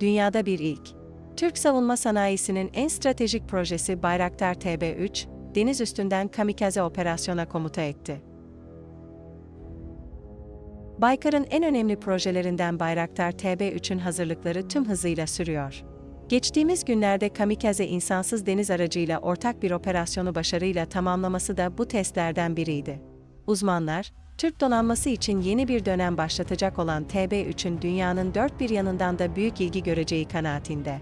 dünyada bir ilk. Türk savunma sanayisinin en stratejik projesi Bayraktar TB3, deniz üstünden kamikaze operasyona komuta etti. Baykar'ın en önemli projelerinden Bayraktar TB3'ün hazırlıkları tüm hızıyla sürüyor. Geçtiğimiz günlerde kamikaze insansız deniz aracıyla ortak bir operasyonu başarıyla tamamlaması da bu testlerden biriydi. Uzmanlar, Türk donanması için yeni bir dönem başlatacak olan TB3'ün dünyanın dört bir yanından da büyük ilgi göreceği kanaatinde.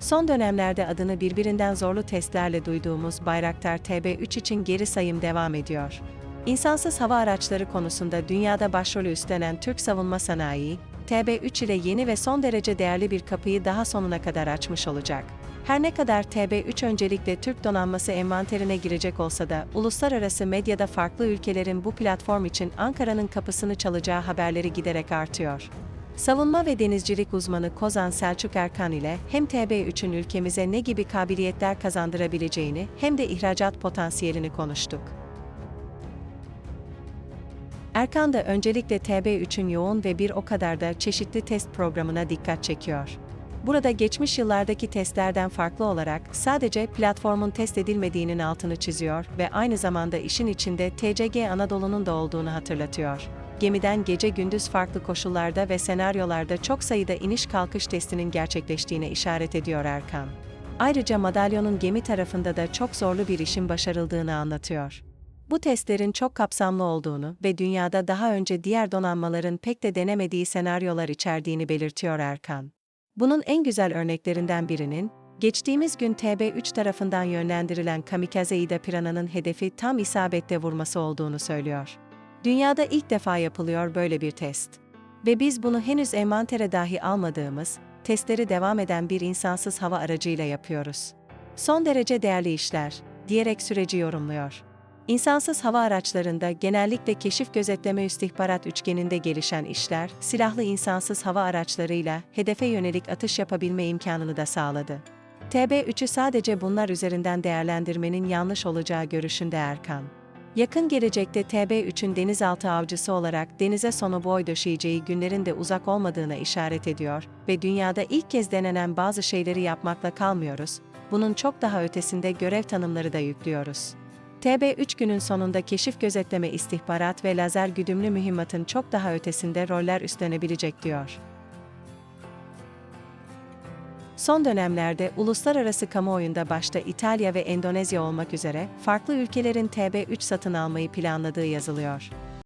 Son dönemlerde adını birbirinden zorlu testlerle duyduğumuz Bayraktar TB3 için geri sayım devam ediyor. İnsansız hava araçları konusunda dünyada başrolü üstlenen Türk savunma sanayi, TB3 ile yeni ve son derece değerli bir kapıyı daha sonuna kadar açmış olacak. Her ne kadar TB3 öncelikle Türk donanması envanterine girecek olsa da uluslararası medyada farklı ülkelerin bu platform için Ankara'nın kapısını çalacağı haberleri giderek artıyor. Savunma ve denizcilik uzmanı Kozan Selçuk Erkan ile hem TB3'ün ülkemize ne gibi kabiliyetler kazandırabileceğini hem de ihracat potansiyelini konuştuk. Erkan da öncelikle TB3'ün yoğun ve bir o kadar da çeşitli test programına dikkat çekiyor. Burada geçmiş yıllardaki testlerden farklı olarak sadece platformun test edilmediğinin altını çiziyor ve aynı zamanda işin içinde TCG Anadolu'nun da olduğunu hatırlatıyor. Gemiden gece gündüz farklı koşullarda ve senaryolarda çok sayıda iniş kalkış testinin gerçekleştiğine işaret ediyor Erkan. Ayrıca madalyonun gemi tarafında da çok zorlu bir işin başarıldığını anlatıyor. Bu testlerin çok kapsamlı olduğunu ve dünyada daha önce diğer donanmaların pek de denemediği senaryolar içerdiğini belirtiyor Erkan. Bunun en güzel örneklerinden birinin, geçtiğimiz gün TB3 tarafından yönlendirilen Kamikaze Ida Piranha'nın hedefi tam isabette vurması olduğunu söylüyor. Dünyada ilk defa yapılıyor böyle bir test. Ve biz bunu henüz envantere dahi almadığımız, testleri devam eden bir insansız hava aracıyla yapıyoruz. Son derece değerli işler, diyerek süreci yorumluyor. İnsansız hava araçlarında genellikle keşif gözetleme istihbarat üçgeninde gelişen işler, silahlı insansız hava araçlarıyla hedefe yönelik atış yapabilme imkanını da sağladı. TB3'ü sadece bunlar üzerinden değerlendirmenin yanlış olacağı görüşünde Erkan. Yakın gelecekte TB3'ün denizaltı avcısı olarak denize sonu boy döşeyeceği günlerin de uzak olmadığına işaret ediyor ve dünyada ilk kez denenen bazı şeyleri yapmakla kalmıyoruz, bunun çok daha ötesinde görev tanımları da yüklüyoruz. TB3 günün sonunda keşif gözetleme istihbarat ve lazer güdümlü mühimmatın çok daha ötesinde roller üstlenebilecek diyor. Son dönemlerde uluslararası kamuoyunda başta İtalya ve Endonezya olmak üzere farklı ülkelerin TB3 satın almayı planladığı yazılıyor.